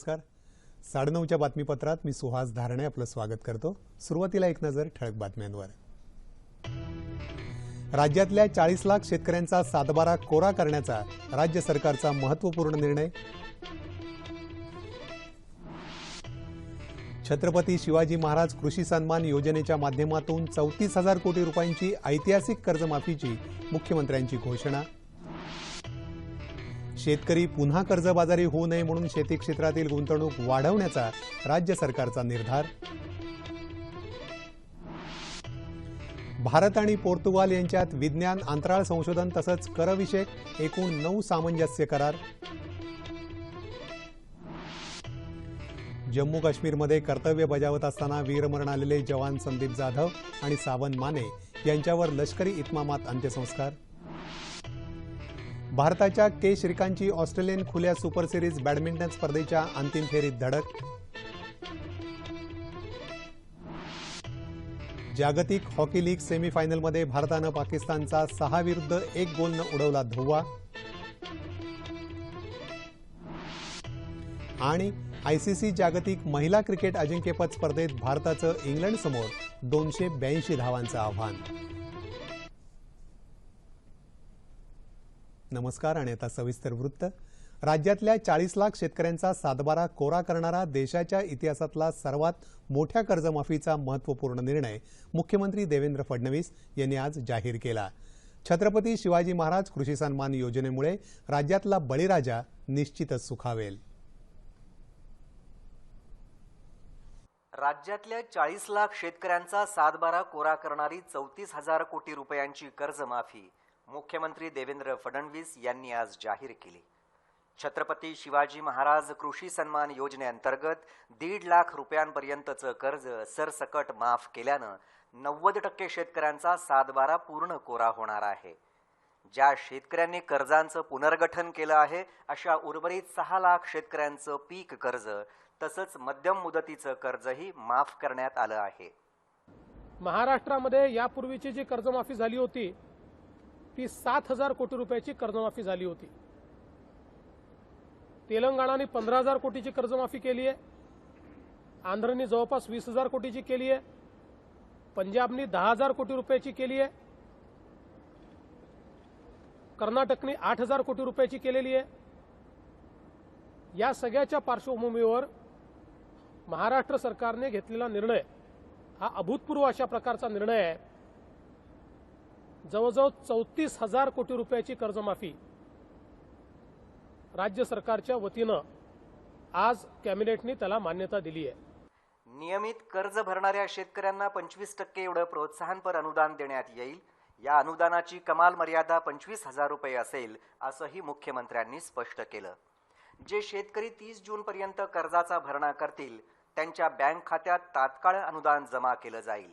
नमस्कार. साडेनऊच्या बातमीपत्रात मी सुहास धारणे आपलं स्वागत करतो. सुरुवातीला एक नजर ठळक बातम्यांवर. राज्यातल्या चाळीस लाख शेतकऱ्यांचा सातबारा कोरा करण्याचा राज्य सरकारचा महत्त्वपूर्ण निर्णय. छत्रपती शिवाजी महाराज कृषी सन्मान योजनेच्या माध्यमातून चौतीस हजार कोटी रुपयांची ऐतिहासिक कर्जमाफीची मुख्यमंत्र्यांची घोषणा. शेतकरी पुन्हा कर्जबाजारी होऊ नये म्हणून शेती क्षेत्रातील गुंतवणूक वाढवण्याचा राज्य सरकारचा निर्धार. भारत आणि पोर्तुगाल यांच्यात विज्ञान अंतराळ संशोधन तसंच करविषयक एकूण नऊ सामंजस्य करार. जम्मू काश्मीरमध्ये कर्तव्य बजावत असताना वीरमरण आलेले जवान संदीप जाधव आणि सावंत माने यांच्यावर लष्करी इतमामात अंत्यसंस्कार. भारताच्या के श्रीकांतची ऑस्ट्रेलियन खुल्या सुपर सिरीज बॅडमिंटन स्पर्धेच्या अंतिम फेरीत धडक. जागतिक हॉकी लीग सेमीफायनलमध्ये भारतानं पाकिस्तानचा सहा विरुद्ध एक गोलनं उडवला धुव्वा. आणि आयसीसी जागतिक महिला क्रिकेट अजिंक्यपद स्पर्धेत भारताचं इंग्लंडसमोर दोनशे ब्याऐंशी धावांचं आव्हान. नमस्कार आणि आता सविस्तर वृत्त. राज्यातल्या चाळीस लाख शेतकऱ्यांचा सातबारा कोरा करणारा देशाच्या इतिहासातला सर्वात मोठ्या कर्जमाफीचा महत्त्वपूर्ण निर्णय मुख्यमंत्री देवेंद्र फडणवीस यांनी आज जाहीर केला. छत्रपती शिवाजी महाराज कृषी सन्मान योजनेमुळे राज्यातला बळीराजा निश्चितच सुखावेल. राज्यातल्या चाळीस लाख शेतकऱ्यांचा सातबारा कोरा करणारी चौतीस हजार कोटी रुपयांची कर्जमाफी मुख्यमंत्री देवेंद्र फडणवीस यांनी आज जाहीर केली. छत्रपती शिवाजी महाराज कृषी सन्मान योजनेअंतर्गत दीड लाख रुपयांपर्यंतचं कर्ज सरसकट माफ केल्यानं नव्वद टक्के शेतकऱ्यांचा सातबारा पूर्ण कोरा होणार आहे. ज्या शेतकऱ्यांनी कर्जांचं पुनर्गठन केलं आहे अशा उर्वरित सहा लाख शेतकऱ्यांचं पीक कर्ज तसंच मध्यम मुदतीचं कर्जही माफ करण्यात आलं आहे. महाराष्ट्रामध्ये यापूर्वीची जी कर्जमाफी झाली होती ती सात हजार कोटी रुपयाची कर्जमाफी झाली होती. तेलंगणाने पंधरा हजार कोटीची कर्जमाफी केली आहे. आंध्रनी जवळपास वीस हजार कोटीची केली आहे. पंजाबनी दहा हजार कोटी रुपयाची केली आहे. कर्नाटकने आठ हजार कोटी रुपयाची केलेली आहे. या सगळ्याच्या पार्श्वभूमीवर महाराष्ट्र सरकारने घेतलेला निर्णय हा अभूतपूर्व अशा प्रकारचा निर्णय आहे. जवळजवळ चौतीस हजार कोटी रुपयाची कर्जमाफी राज्य सरकारच्या वतीनं आज कॅबिनेटने त्याला मान्यता दिली आहे. नियमित कर्ज भरणाऱ्या शेतकऱ्यांना पंचवीस टक्के एवढं प्रोत्साहनपर अनुदान देण्यात येईल. या अनुदानाची कमाल मर्यादा पंचवीस हजार रुपये असेल असंही मुख्यमंत्र्यांनी स्पष्ट केलं. जे शेतकरी तीस जून पर्यंत कर्जाचा भरणा करतील त्यांच्या बँक खात्यात तात्काळ अनुदान जमा केलं जाईल.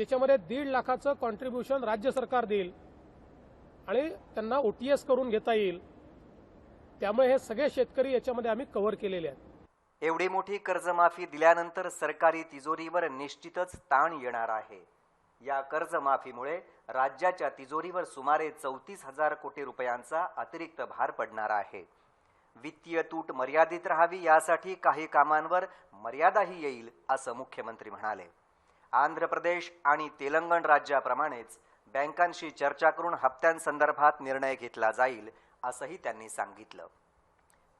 ज्याच्यामध्ये दीड लाखाचं कॉन्ट्रीब्युशन राज्य सरकार देईल. आणि त्यांना ओटीएस करून घेता येईल. त्यामुळे हे सगळे शेतकरी याच्यामध्ये आम्ही कव्हर केलेले आहेत. एवढी मोठी कर्जमाफी दिल्यानंतर सरकारी तिजोरीवर निश्चितच ताण येणार आहे. या कर्जमाफीमुळे राज्याच्या तिजोरीवर सुमारे चौतीस हजार कोटी रुपयांचा अतिरिक्त भार पडणार आहे. वित्तीय तूट मर्यादित राहावी यासाठी काही कामांवर मर्यादाही येईल असं मुख्यमंत्री म्हणाले. आंध्र प्रदेश आणि तेलंगण राज्याप्रमाणेच बँकांशी चर्चा करून हप्त्यांसंदर्भात निर्णय घेतला जाईल असंही त्यांनी सांगितलं.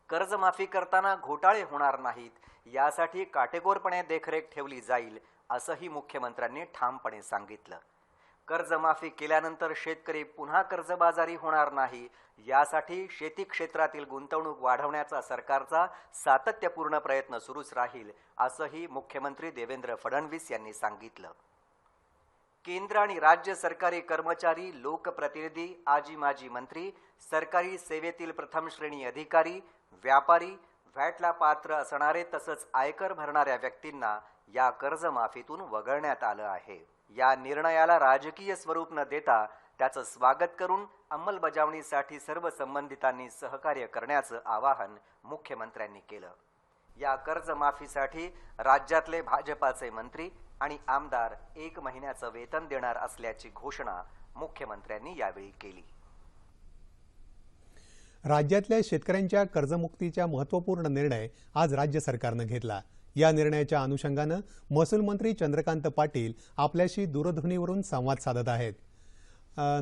कर्जमाफी करताना घोटाळे होणार नाहीत यासाठी काटेकोरपणे देखरेख ठेवली जाईल असंही मुख्यमंत्र्यांनी ठामपणे सांगितलं. कर्जमाफी केल्यानंतर शेतकरी पुन्हा कर्जबाजारी होणार नाही. यासाठी शेती क्षेत्रातील गुंतवणूक वाढवण्याचा सरकारचा सातत्यपूर्ण प्रयत्न सुरूच राहील असंही मुख्यमंत्री देवेंद्र फडणवीस यांनी सांगितलं. केंद्र आणि राज्य सरकारी कर्मचारी लोकप्रतिनिधी आजी माजी मंत्री सरकारी सेवेतील प्रथम श्रेणी अधिकारी व्यापारी व्हॅटला पात्र असणारे तसंच आयकर भरणाऱ्या व्यक्तींना या कर्जमाफीतून वगळण्यात आलं आहे. या निर्णयाला राजकीय स्वरूप न देता त्याचं स्वागत करून अंमलबजावणीसाठी सर्व संबंधितांनी सहकार्य करण्याचं आवाहन मुख्यमंत्र्यांनी केलं. या कर्जमाफीसाठी राज्यातले भाजपाचे मंत्री आणि आमदार एक महिन्याचं वेतन देणार असल्याची घोषणा मुख्यमंत्र्यांनी यावेळी केली. राज्यातल्या शेतकऱ्यांच्या कर्जमुक्तीचा महत्त्वपूर्ण निर्णय आज राज्य सरकारनं घेतला. या निर्णयाच्या अनुषंगानं महसूल मंत्री चंद्रकांत पाटील आपल्याशी दूरध्वनीवरून संवाद साधत आहेत.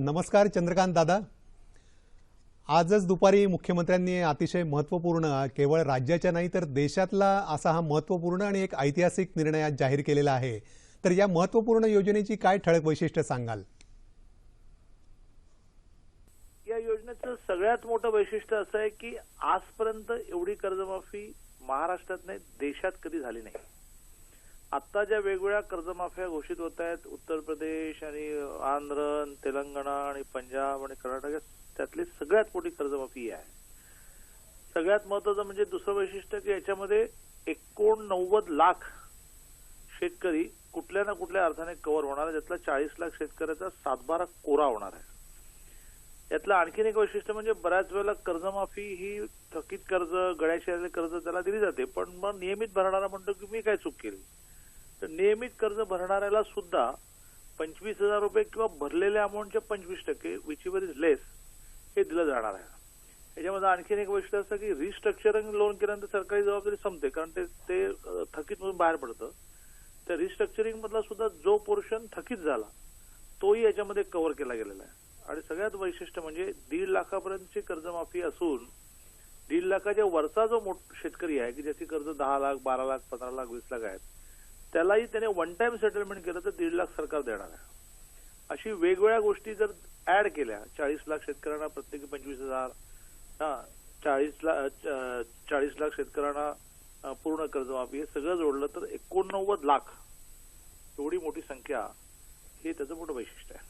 नमस्कार चंद्रकांत दादा. आजच दुपारी मुख्यमंत्र्यांनी अतिशय महत्त्वपूर्ण केवळ राज्याच्या नाही तर देशातला असा हा महत्त्वपूर्ण आणि एक ऐतिहासिक निर्णय आज जाहीर केलेला आहे. तर या महत्त्वपूर्ण योजनेची काय ठळक वैशिष्ट्य सांगाल? या योजनेचं सगळ्यात मोठं वैशिष्ट्य असं आहे की आजपर्यंत एवढी कर्जमाफी महाराष्ट्रात नाही देशात कधी झाली नाही. आता ज्या वेगवेगळ्या कर्जमाफ्या घोषित होत आहेत उत्तर प्रदेश आणि आंध्र तेलंगणा आणि पंजाब आणि कर्नाटक त्यातली सगळ्यात मोठी कर्जमाफी ही आहे. सगळ्यात महत्वाचं म्हणजे दुसरं वैशिष्ट्य की याच्यामध्ये एकोणनव्वद लाख शेतकरी कुठल्या ना कुठल्या अर्थाने कव्हर होणार आहे. ज्यातला चाळीस लाख शेतकऱ्याचा सातबारा कोरा होणार आहे. त्यातलं आणखीन एक वैशिष्ट्य म्हणजे बऱ्याच वेळेला कर्जमाफी ही थकीत कर्ज गळ्याशी आलेले कर्ज त्याला दिली जाते. पण मग नियमित भरणारा म्हणतो की मी काय चूक केली? तर नियमित कर्ज भरणाऱ्याला सुद्धा पंचवीस हजार रुपये किंवा भरलेल्या अमाऊंटच्या पंचवीस टक्के विच इज लेस हे दिलं जाणार आहे. याच्यामध्ये आणखीन एक वैशिष्ट्य असतं की रिस्ट्रक्चरिंग लोन केल्यानंतर सरकारी जबाबदारी संपते कारण ते ते थकीत म्हणून बाहेर पडतं. त्या रिस्ट्रक्चरिंग मधला सुद्धा जो पोर्शन थकीत झाला तोही याच्यामध्ये कव्हर केला गेलेला आहे. आणि सगळ्यात वैशिष्ट्य म्हणजे दीड लाखापर्यंतची कर्जमाफी असून दीड लाखाच्या वरचा जो मोठ शेतकरी आहे की ज्याची कर्ज दहा लाख बारा लाख पंधरा लाख वीस लाख आहेत त्यालाही त्याने वन टाइम सेटलमेंट केलं तर दीड लाख सरकार देणार आहे. अशी वेगवेगळ्या गोष्टी जर ऍड केल्या चाळीस लाख शेतकऱ्यांना प्रत्येकी पंचवीस हजार हा चाळीस लाख चाळीस लाख शेतकऱ्यांना पूर्ण कर्जमाफी हे सगळं जोडलं तर एकोणनव्वद लाख एवढी मोठी संख्या हे त्याचं मोठं वैशिष्ट्य आहे.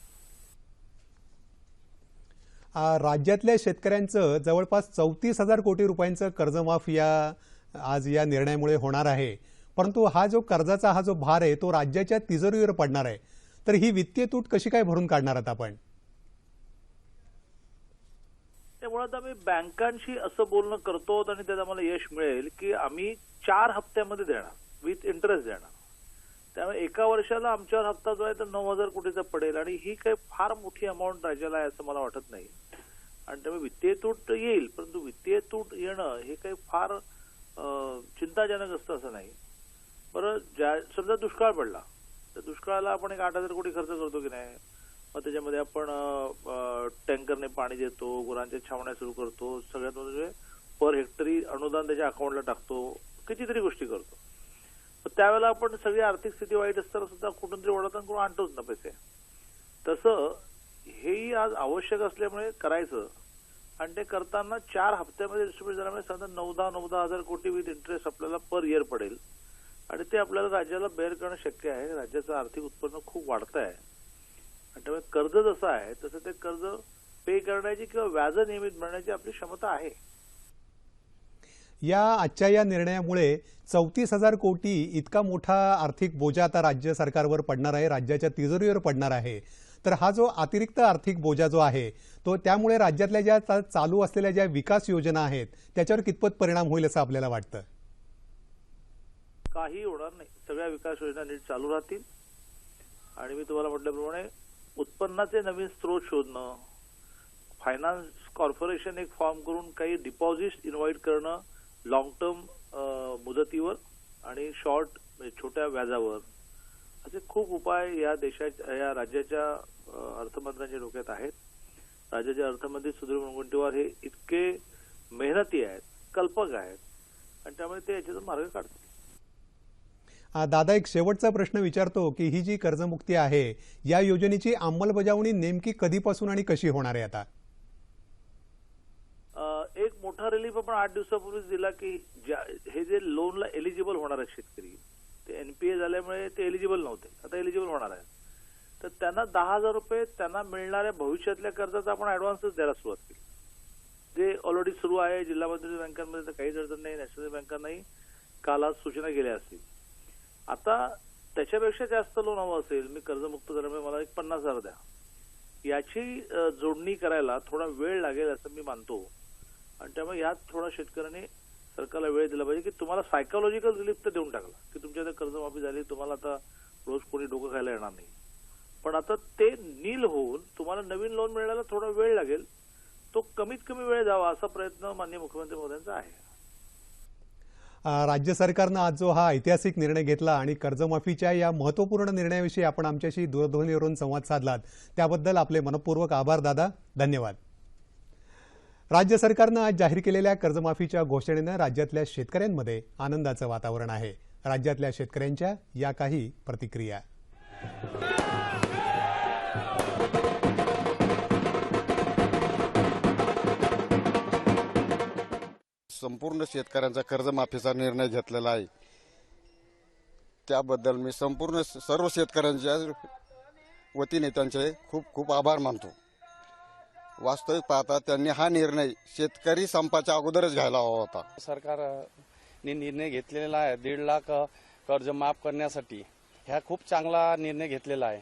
राज्यातल्या शेतकऱ्यांचं जवळपास चौतीस हजार कोटी रुपयांचं कर्जमाफ या आज या निर्णयामुळे होणार आहे. परंतु हा जो कर्जाचा हा जो भार आहे तो राज्याच्या तिजोरीवर पडणार आहे. तर ही वित्तीय तूट कशी काय भरून काढणार आहात आपण? मुळात आता आम्ही बँकांशी असं बोलणं करतो आणि त्यात आम्हाला यश मिळेल की आम्ही चार हप्त्यामध्ये देणार विथ इंटरेस्ट देणार. त्यामुळे एका वर्षाला आमच्यावर हप्ता जो आहे तर नऊ हजार कोटीचा पडेल आणि ही काही फार मोठी अमाऊंट राज्याला आहे असं मला वाटत नाही. आणि त्यामुळे वित्तीय तूट येईल परंतु वित्तीय तूट येणं हे काही फार चिंताजनक असतं असं नाही. बरं ज्या समजा दुष्काळ पडला तर दुष्काळाला आपण एक आठ हजार कोटी खर्च करतो की नाही? मग त्याच्यामध्ये आपण टँकरने पाणी देतो गुरांच्या छावण्या सुरू करतो सगळ्यात म्हणजे पर हेक्टरी अनुदान त्याच्या अकाउंटला टाकतो कितीतरी गोष्टी करतो. त्यावेळेला आपण सगळी आर्थिक स्थिती वाईट असताना सुद्धा कुठून तरी ओढवताना करून आणतोच ना पैसे. तसं हेही आज आवश्यक असल्यामुळे करायचं. आणि ते करताना चार हप्त्यामध्ये डिस्ट्रीब्युट झाल्यामुळे साधारण नऊ दहा नऊ दहा हजार कोटी विथ इंटरेस्ट आपल्याला पर इयर पडेल. आणि ते आपल्याला राज्याला बेअर करणं शक्य आहे. राज्याचं आर्थिक उत्पन्न खूप वाढतं आहे आणि त्यामुळे कर्ज जसं आहे तसं ते कर्ज पे करण्याची किंवा व्याज नियमित भरण्याची आपली क्षमता आहे. या आजच्या या निर्णयामुळे चौतीस हजार कोटी इतका मोठा आर्थिक बोजा आता राज्य सरकारवर पडणार आहे राज्याच्या तिजोरीवर पडणार आहे. तर हा जो अतिरिक्त आर्थिक बोजा जो आहे तो त्यामुळे राज्यातल्या ज्या चा- चालू असलेल्या ज्या विकास योजना आहेत त्याच्यावर कितपत परिणाम होईल असं आपल्याला वाटतं? काही होणार नाही. सगळ्या विकास योजना नीट चालू राहतील. आणि मी तुम्हाला म्हटल्याप्रमाणे उत्पन्नाचे नवीन स्रोत शोधणं फायनान्स कॉर्पोरेशन एक फॉर्म करून काही डिपॉझिट इन्व्हाइट करणं लॉंग टर्म मुदतीवर आणि शॉर्ट म्हणजे छोट्या व्याजावर. असे खूप उपाय या देशाच्या या राज्याच्या अर्थमंत्र्यांच्या डोक्यात आहेत. राज्याचे अर्थमंत्री सुधीर मुनगंटीवार हे इतके मेहनती आहेत कल्पक आहेत आणि त्यामुळे ते याच्यातून मार्ग काढतात. दादा एक शेवटचा प्रश्न विचारतो की ही जी कर्जमुक्ती आहे या योजनेची अंमलबजावणी नेमकी कधीपासून आणि कशी होणार आहे आता? रिलीफ आपण आठ दिवसापूर्वीच दिला की ज्या हे जे लोनला एलिजिबल होणार आहेत शेतकरी ते एनपीए झाल्यामुळे ते एलिजिबल नव्हते. आता एलिजिबल होणार आहेत. तर त्यांना दहा हजार रुपये त्यांना मिळणाऱ्या भविष्यातल्या कर्जाचा आपण ऍडव्हान्सच द्यायला सुरुवात केली. जे ऑलरेडी सुरू आहे जिल्हा मध्यवर्ती बँकांमध्ये तर काहीच अडचण नाही नॅशनल बँकांनाही काल आज सूचना केल्या असतील. आता त्याच्यापेक्षा जास्त लोन हवं असेल मी कर्जमुक्त झाल्यामुळे मला एक पन्नास हजार द्या. याची जोडणी करायला थोडा वेळ लागेल असं मी मानतो. आणि त्यामुळे यात थोडा शेतकऱ्यांनी सरकारला वेळ दिला पाहिजे की तुम्हाला सायकोलॉजिकल रिलीफ तर देऊन टाकला की तुमच्या आता कर्जमाफी झाली तुम्हाला आता रोज कोणी डोकं खायला येणार नाही. पण आता ते नील होऊन तुम्हाला नवीन लोन मिळायला थोडा वेळ लागेल तो कमीत कमी वेळ जावा असा प्रयत्न माननीय मुख्यमंत्री महोदयांचा आहे. राज्य सरकारनं आज जो हा ऐतिहासिक निर्णय घेतला आणि कर्जमाफीच्या या महत्त्वपूर्ण निर्णयाविषयी आपण आमच्याशी दूरध्वनीवरून संवाद साधलात त्याबद्दल आपले मनपूर्वक आभार दादा धन्यवाद. राज्य सरकारनं आज जाहीर केलेल्या कर्जमाफीच्या घोषणेनं राज्यातल्या शेतकऱ्यांमध्ये आनंदाचं वातावरण आहे. राज्यातल्या शेतकऱ्यांच्या या काही प्रतिक्रिया. संपूर्ण शेतकऱ्यांचा कर्जमाफीचा निर्णय घेतलेला आहे. त्याबद्दल मी संपूर्ण सर्व शेतकऱ्यांच्या वतीने त्यांचे खूप खूप आभार मानतो. वास्तविक पाहता त्यांनी हा निर्णय शेतकरी संपाच्या अगोदरच घ्यायला हवा होता. सरकारने निर्णय घेतलेला आहे. दीड लाख कर्ज माफ करण्यासाठी. ह्या खूप चांगला निर्णय घेतलेला आहे.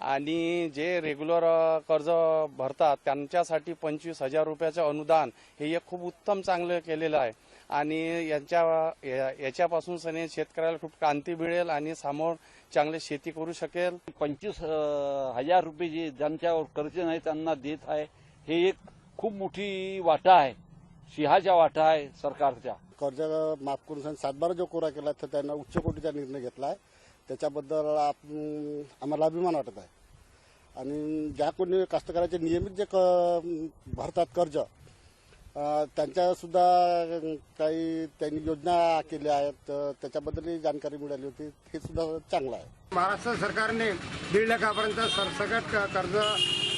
आणि जे रेग्युलर कर्ज भरतात त्यांच्यासाठी पंचवीस हजार रुपयाचं अनुदान हे एक खूप उत्तम चांगलं केलेलं आहे. आणि यांच्या या- याच्यापासून सने शेतकऱ्याला खूप क्रांती मिळेल आणि समोर चांगले शेती करू शकेल. पंचवीस हजार रुपये जे ज्यांच्यावर कर्ज नाही त्यांना देत आहे. हे एक खूप मोठी वाटा आहे. सिंहाच्या वाटा आहे सरकारच्या. कर्ज माफ करून सन सातबारा जो कोरा केला तर त्यांना उच्च कोटीचा निर्णय घेतला आहे त्याच्याबद्दल आम्हाला अभिमान वाटत आहे. आणि ज्या कोणी कास्तकाराचे नियमित जे क भरतात कर्ज अं, त्यांच्या सुद्धा काही त्यांनी योजना केल्या आहेत तर त्याच्याबद्दलही जानकारी मिळाली होती. हे सुद्धा चांगलं आहे. महाराष्ट्र सरकारने दीड लाखापर्यंत सरसकट कर्ज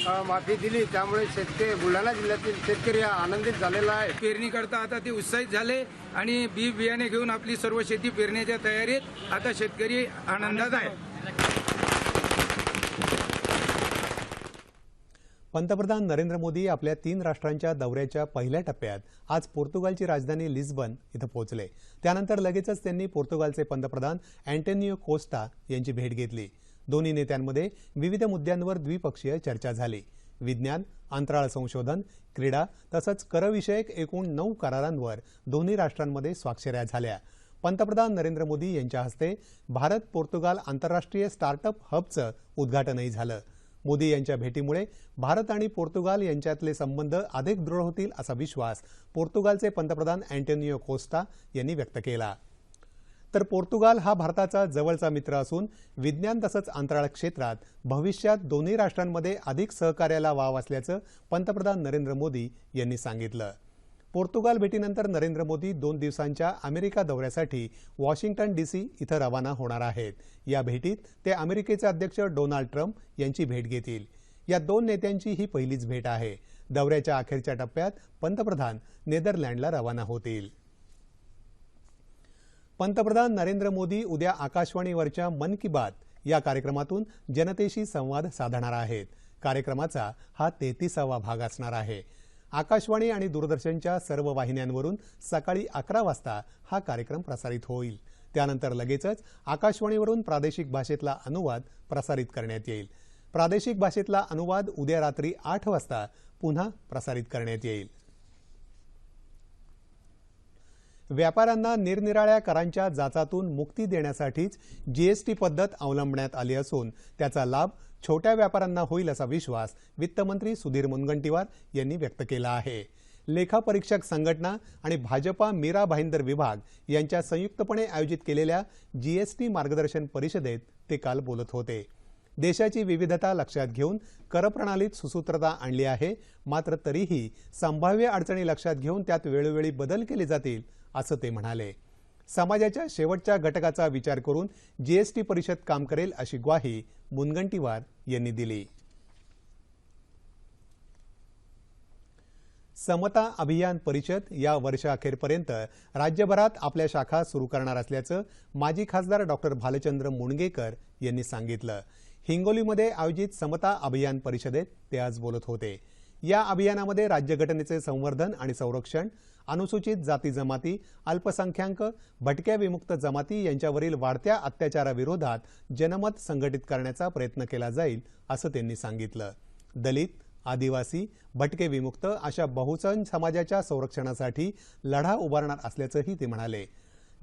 माफी दिली. त्यामुळे शेतकरी बुलढाणा जिल्ह्यातील शेतकरी हा आनंदित झालेला आहे. पेरणी करता आता ते उत्साहित झाले आणि बी बियाणे घेऊन आपली सर्व शेती पेरण्याच्या तयारीत आता शेतकरी आनंदात आहे. पंतप्रधान नरेंद्र मोदी आपल्या तीन राष्ट्रांच्या दौऱ्याच्या पहिल्या टप्प्यात आज पोर्तुगालची राजधानी लिस्बन इथं पोहोचले. त्यानंतर लगेचच त्यांनी पोर्तुगालचे पंतप्रधान अँटोनियो कोस्टा यांची भेट घेतली. दोन्ही नेत्यांमध्ये विविध मुद्द्यांवर द्विपक्षीय चर्चा झाली. विज्ञान अंतराळ संशोधन क्रीडा तसंच करविषयक एकूण नऊ करारांवर दोन्ही राष्ट्रांमध्ये स्वाक्षऱ्या झाल्या. पंतप्रधान नरेंद्र मोदी यांच्या हस्ते भारत पोर्तुगाल आंतरराष्ट्रीय स्टार्टअप हबचं उद्घाटनही झालं. मोदी यांच्या भेटीमुळे भारत आणि पोर्तुगाल यांच्यातले संबंध अधिक दृढ होतील असा विश्वास पोर्तुगालचे पंतप्रधान अँटोनियो कोस्टा यांनी व्यक्त केला. तर पोर्तुगाल हा भारताचा जवळचा मित्र असून विज्ञान तसंच अंतराळ क्षेत्रात भविष्यात दोन्ही राष्ट्रांमध्ये अधिक सहकार्याला वाव असल्याचं पंतप्रधान नरेंद्र मोदी यांनी सांगितलं. पोर्तुगाल भेटीनंतर नरेंद्र मोदी दोन दिवसांच्या अमेरिका दौऱ्यासाठी वॉशिंग्टन डीसी इथं रवाना होणार आहेत. या भेटीत ते अमेरिकेचे अध्यक्ष डोनाल्ड ट्रम्प यांची भेट घेतील. या दोन नेत्यांची ही पहिलीच भेट आहे. दौऱ्याच्या अखेरच्या टप्प्यात पंतप्रधान नेदरलँडला रवाना होतील. पंतप्रधान नरेंद्र मोदी उद्या आकाशवाणीवरच्या मन की बात या कार्यक्रमातून जनतेशी संवाद साधणार आहेत. कार्यक्रमाचा हा तेहतीसावा भाग असणार आहे. आकाशवाणी आणि दूरदर्शनच्या सर्व वाहिन्यांवरून सकाळी अकरा वाजता हा कार्यक्रम प्रसारित होईल. त्यानंतर लगेचच आकाशवाणीवरून प्रादेशिक भाषेतला अनुवाद प्रसारित करण्यात येईल. प्रादेशिक भाषेतला अनुवाद उद्या रात्री आठ वाजता पुन्हा प्रसारित करण्यात येईल. व्यापाऱ्यांना निरनिराळ्या करांच्या जाचातून मुक्ती देण्यासाठीच जीएसटी पद्धत अवलंबण्यात आली असून त्याचा लाभ छोट्या व्यापाऱ्यांना होईल असा विश्वास वित्तमंत्री सुधीर मुनगंटीवार यांनी व्यक्त केला आहे. लेखापरीक्षक संघटना आणि भाजपा मीरा भाईंदर विभाग यांच्या संयुक्तपणे आयोजित केलेल्या जीएसटी मार्गदर्शन परिषदेत ते काल बोलत होते. देशाची विविधता लक्षात घेऊन करप्रणालीत सुसूत्रता आणली आहे. मात्र तरीही संभाव्य अडचणी लक्षात घेऊन त्यात वेळोवेळी बदल केले जातील असं ते म्हणाले. समाजाच्या शेवटच्या घटकाचा विचार करून जीएसटी परिषद काम करेल अशी ग्वाही मुनगंटीवार यांनी दिली. समता अभियान परिषद या वर्षअखेरपर्यंत राज्यभरात आपल्या शाखा सुरू करणार असल्याचं माजी खासदार डॉक्टर भालचंद्र मुणगेकर यांनी सांगितलं. हिंगोलीमध्ये आयोजित समता अभियान परिषदेत ते आज बोलत होते. या अभियानामध्ये राज्यघटनेचे संवर्धन आणि संरक्षण अनुसूचित जाती जमाती अल्पसंख्याक भटक्या विमुक्त जमाती यांच्यावरील वाढत्या अत्याचाराविरोधात जनमत संघटित करण्याचा प्रयत्न केला जाईल असं त्यांनी सांगितलं. दलित आदिवासी भटके विमुक्त अशा बहुजन समाजाच्या संरक्षणासाठी लढा उभारणार असल्याचंही ते म्हणाले.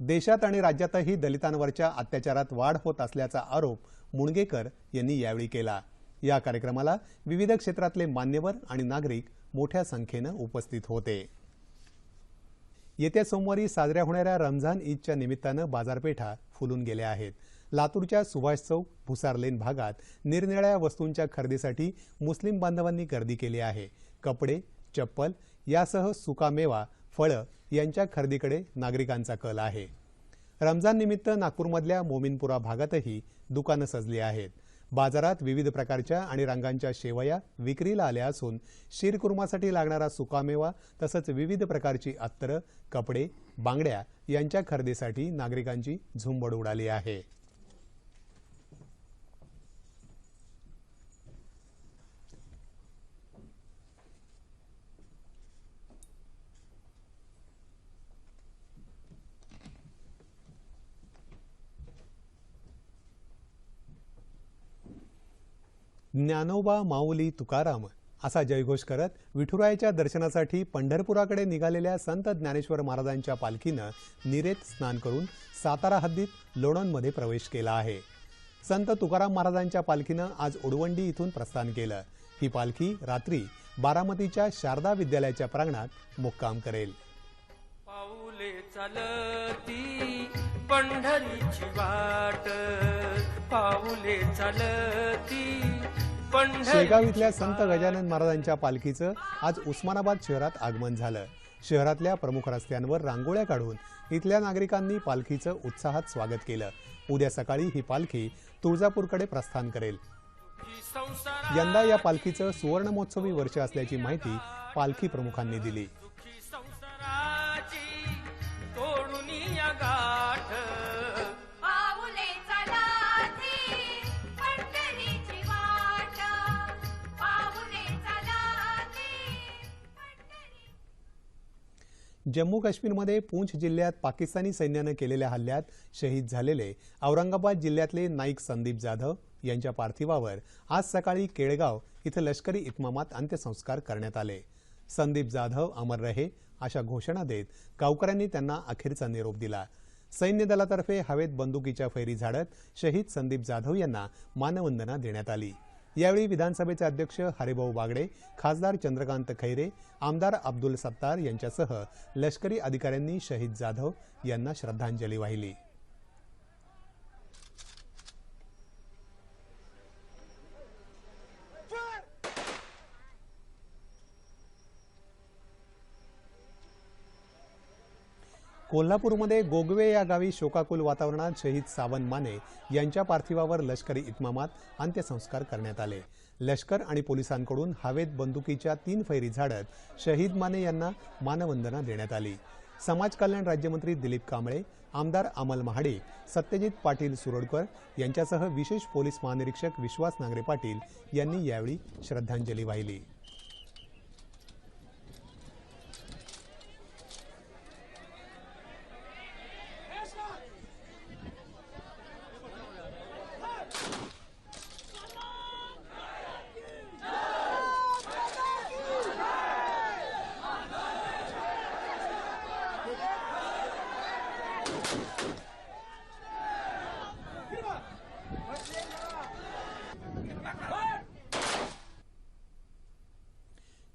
देशात आणि राज्यातही दलितांवरच्या अत्याचारात वाढ होत असल्याचा आरोप मुणगेकर यांनी यावेळी केला. या कार्यक्रमाला विविध क्षेत्रातले मान्यवर आणि नागरिक मोठ्या संख्येनं उपस्थित होते. येत्या सोमवारी साजऱ्या होणाऱ्या रमझान ईदच्या निमित्तानं बाजारपेठा फुलून गेल्या आहेत. लातूरच्या सुभाष चौक भुसार लेन भागात निरनिराळ्या वस्तूंच्या खरेदीसाठी मुस्लिम बांधवांनी गर्दी केली आहे. कपडे चप्पल यासह सुकामेवा फळं यांच्या खरेदीकडे नागरिकांचा कल आहे. रमजान निमित्त नागपूरमधल्या मोमिनपुरा भागातही दुकानं सजली आहेत. बाजारात विविध प्रकारच्या आणि रंगांच्या शेवया विक्रीला आल्या असून शीरकुर्मासाठी लागणारा सुकामेवा तसंच विविध प्रकारची अत्तरं कपडे बांगड्या यांच्या खरेदीसाठी नागरिकांची झुंबड उडाली आहे. ज्ञानोबा माऊली तुकाराम असा जयघोष करत विठुरायाच्या दर्शनासाठी पंढरपुराकडे निघालेल्या संत ज्ञानेश्वर महाराजांच्या पालखीनं निरेत स्नान करून सातारा हद्दीत लोणंदमध्ये प्रवेश केला आहे. संत तुकाराम महाराजांच्या पालखीनं आज उडवंडी इथून प्रस्थान केलं. ही पालखी रात्री बारामतीच्या शारदा विद्यालयाच्या प्रांगणात मुक्काम करेल. पाऊले चालती पंढरीची वाट. पाऊले चालती शेगाव इथल्या संत गजानन महाराजांच्या पालखीचं आज उस्मानाबाद शहरात आगमन झालं. शहरातल्या प्रमुख रस्त्यांवर रांगोळ्या काढून इथल्या नागरिकांनी पालखीचं उत्साहात स्वागत केलं. उद्या सकाळी ही पालखी तुळजापूरकडे प्रस्थान करेल. यंदा या पालखीचं सुवर्णमहोत्सवी वर्ष असल्याची माहिती पालखी प्रमुखांनी दिली. जम्मू काश्मीरमध्ये पूंछ जिल्ह्यात पाकिस्तानी सैन्यानं केलेल्या हल्ल्यात शहीद झालेले औरंगाबाद जिल्ह्यातले नाईक संदीप जाधव यांच्या पार्थिवावर आज सकाळी केळगाव इथं लष्करी इतमामात अंत्यसंस्कार करण्यात आले. संदीप जाधव अमर रहे अशा घोषणा देत गावकऱ्यांनी त्यांना अखेरचा निरोप दिला. सैन्य दलातर्फे हवेत बंदुकीच्या फैरी झाडत शहीद संदीप जाधव यांना मानवंदना देण्यात आली. यावेळी विधानसभेचे अध्यक्ष हरिभाऊ बागडे खासदार चंद्रकांत खैरे आमदार अब्दुल सत्तार यांच्यासह लष्करी अधिकाऱ्यांनी शहीद जाधव यांना श्रद्धांजली वाहिली. कोल्हापूरमध्ये गोगवे या गावी शोकाकुल वातावरणात शहीद सावंत माने यांच्या पार्थिवावर लष्करी इतमामात अंत्यसंस्कार करण्यात आले. लष्कर आणि पोलिसांकडून हवेत बंदुकीच्या तीन फैरी झाडत शहीद माने यांना मानवंदना देण्यात आली. समाज कल्याण राज्यमंत्री दिलीप कांबळे आमदार अमल महाडिक सत्यजित पाटील सुरडकर यांच्यासह विशेष पोलीस महानिरीक्षक विश्वास नांगरे पाटील यांनी यावेळी श्रद्धांजली वाहिली.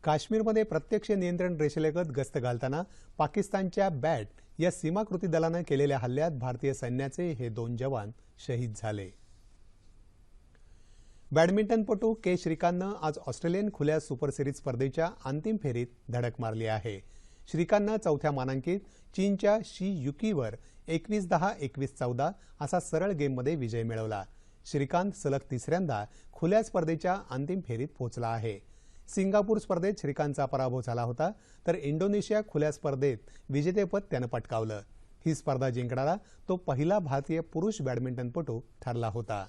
काश्मीरमध्ये प्रत्यक्ष नियंत्रण रेषेलगत गस्त घालताना पाकिस्तानच्या बॅट या सीमाकृती दलानं केलेल्या हल्ल्यात भारतीय सैन्याचे हे दोन जवान शहीद झाले. बॅडमिंटनपटू के. श्रीकांतनं आज ऑस्ट्रेलियन खुल्या सुपर सिरीज स्पर्धेच्या अंतिम फेरीत धडक मारली आहे. श्रीकांतनं चौथ्या मानांकित चीनच्या शी युकीवर एकवीस दहा एकवीस चौदा असा सरळ गेममध्ये विजय मिळवला. श्रीकांत सलग तिसऱ्यांदा खुल्या स्पर्धेच्या अंतिम फेरीत पोहोचला आहे. सिंगापूर स्पर्धेत श्रीकांतचा पराभव झाला होता तर इंडोनेशिया खुल्या स्पर्धेत विजेतेपद त्यानं पटकावलं. ही स्पर्धा जिंकणारा तो पहिला भारतीय पुरुष बॅडमिंटनपटू ठरला होता.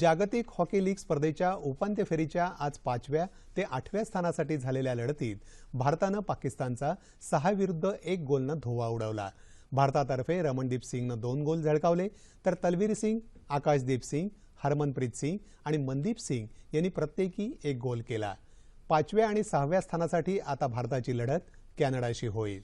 जागतिक हॉकी लीग स्पर्धेच्या उपांत्य फेरीच्या आज पाचव्या ते आठव्या स्थानासाठी झालेल्या लढतीत भारतानं पाकिस्तानचा सहा विरुद्ध एक गोलनं धोवा उडवला. भारतातर्फे रमणदीप सिंगनं दोन गोल झळकावले तर तलवीर सिंग आकाशदीप सिंग हरमनप्रीत सिंग आणि मनदीप सिंग यांनी प्रत्येकी एक गोल केला. पाचव्या आणि सहाव्या स्थानासाठी आता भारताची लढत कॅनडाशी होईल.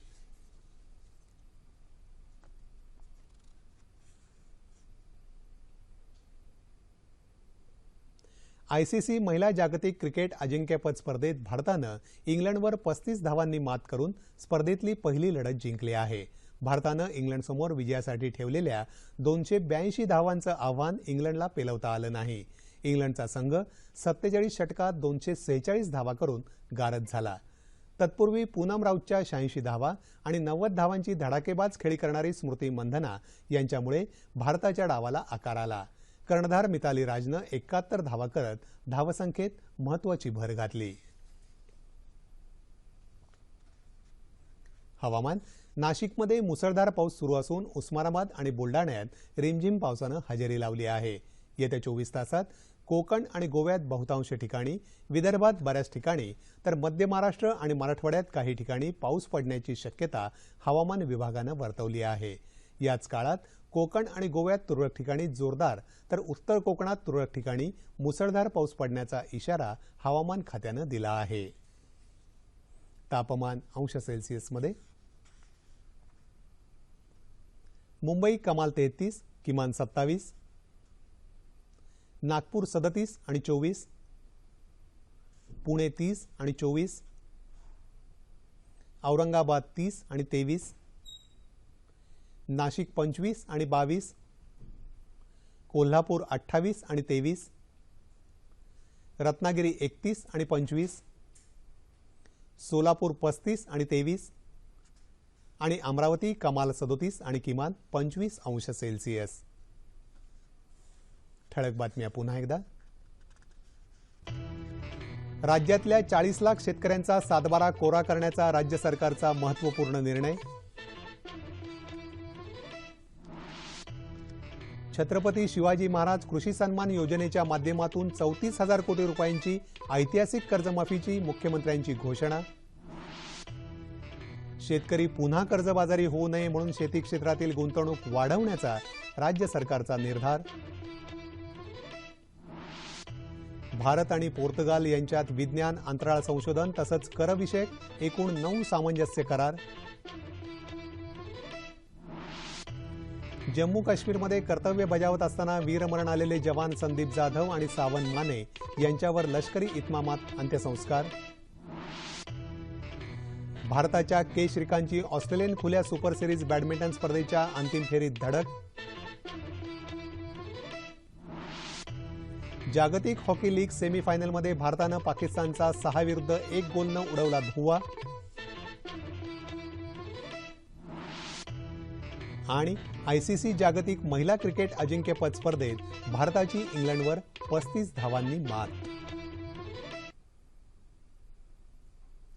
आयसीसी महिला जागतिक क्रिकेट अजिंक्यपद स्पर्धेत भारतानं इंग्लंडवर पस्तीस धावांनी मात करून स्पर्धेतली पहिली लढत जिंकली आहे. भारतानं इंग्लंडसमोर विजयासाठी ठेवलेल्या दोनशे ब्याऐंशी धावांचं आव्हान इंग्लंडला पेलवता आलं नाही. इंग्लंडचा संघ सत्तेचाळीस षटकात दोनशे सेहेचाळीस धावा करून गारद झाला. तत्पूर्वी पूनम राऊतच्या शहाऐंशी धावा आणि नव्वद धावांची धडाकेबाज खेळी करणारी स्मृती मंधना यांच्यामुळे भारताच्या डावाला आकार आला. कर्णधार मिताली राजनं एकाहत्तर धावा करत धावसंख्येत महत्वाची भर घातली. हवामान नाशिकमध्ये मुसळधार पाऊस सुरू असून उस्मानाबाद आणि बुलडाण्यात रिमझिम पावसानं हजेरी लावली आहे. येत्या चोवीस तासात कोकण आणि गोव्यात बहुतांश ठिकाणी विदर्भात बऱ्याच ठिकाणी तर मध्य महाराष्ट्र आणि मराठवाड्यात काही ठिकाणी पाऊस पडण्याची शक्यता हवामान विभागानं वर्तवली आहे. याच काळात कोकण आणि गोव्यात तुरळक ठिकाणी जोरदार तर उत्तर कोकणात तुरळक ठिकाणी मुसळधार पाऊस पडण्याचा इशारा हवामान खात्यानं दिला आहे. तापमान अंश सेल्सिअसमध्ये मुंबई कमाल तेहतीस किमान सत्तावीस. नागपूर सदतीस आणि चोवीस. पुणे तीस आणि चोवीस. औरंगाबाद तीस आणि तेवीस. नाशिक पंचवीस आणि बावीस. कोल्हापूर अठ्ठावीस आणि तेवीस. रत्नागिरी एकतीस आणि पंचवीस. सोलापूर पस्तीस आणि तेवीस. आणि अमरावती कमाल सदोतीस आणि किमान पंचवीस अंश सेल्सिअस. ठळक बातम्या पुन्हा एकदा. राज्यातल्या चाळीस लाख शेतकऱ्यांचा सातबारा कोरा करण्याचा राज्य सरकारचा महत्त्वपूर्ण निर्णय. छत्रपती शिवाजी महाराज कृषी सन्मान योजनेच्या माध्यमातून चौतीस हजार कोटी रुपयांची ऐतिहासिक कर्जमाफीची मुख्यमंत्र्यांची घोषणा. शेतकरी पुन्हा कर्जबाजारी होऊ नये म्हणून शेती क्षेत्रातील गुंतवणूक वाढवण्याचा राज्य सरकारचा निर्धार. भारत आणि पोर्तुगाल यांच्यात विज्ञान अंतराळ संशोधन तसंच करविषयक एकूण नऊ सामंजस्य करार. जम्मू काश्मीरमध्ये कर्तव्य बजावत असताना वीरमरण आलेले जवान संदीप जाधव आणि सावंत माने यांच्यावर लष्करी इतमामात अंत्यसंस्कार. भारताच्या के श्रीकांतची ऑस्ट्रेलियन खुल्या सुपर सिरीज बॅडमिंटन स्पर्धेच्या अंतिम फेरीत धडक. जागतिक हॉकी लीग सेमीफायनलमध्ये भारतानं पाकिस्तानचा सहा विरुद्ध एक गोलनं उडवला धुवा आणि आयसीसी जागतिक महिला क्रिकेट अजिंक्यपद स्पर्धेत भारताची इंग्लंडवर पस्तीस धावांनी मात.